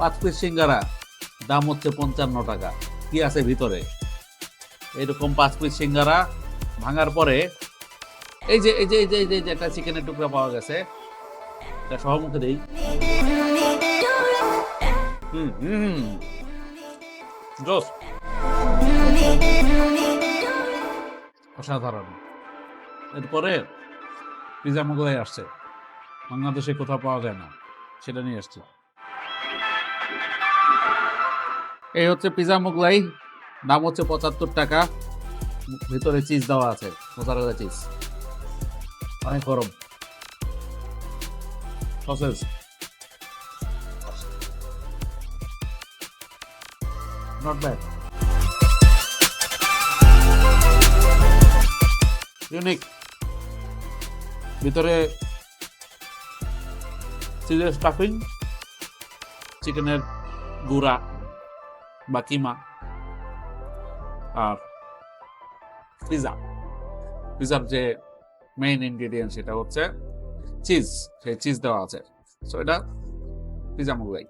পাঁচ পিস সিঙ্গারা, দাম হচ্ছে পঞ্চান্ন টাকা। কি আছে ভিতরে? এরকম পাঁচ পিস সিঙ্গারা ভাঙার পরে এই যে এই যে এই যে এই যে একটা চিকেনের টুকরা পাওয়া গেছে। এটা সহমুখে হুম হুম। অসাধারণ। এরপরে পিজা মোগলাই আসছে। বাংলাদেশে কোথাও পাওয়া যায় না। সেটা নিয়ে আসছে। এই হচ্ছে পিজা মোগলাই, দাম হচ্ছে পঁচাত্তর টাকা। ভিতরে চিজ দেওয়া আছে মোজারেলা চিজ অনেক গরম। সসেজ নট ব্যাড ইউনিক ভিতরে চিজের স্টাফিং চিকেনের গুঁড়া। কিমা? আর পিজা পিজার যে মেইন ইনগ্রিডিয়েন্ট সেটা হচ্ছে চিজ সেই চিজ দেওয়া আছে। সো এটা পিজা মোগলাই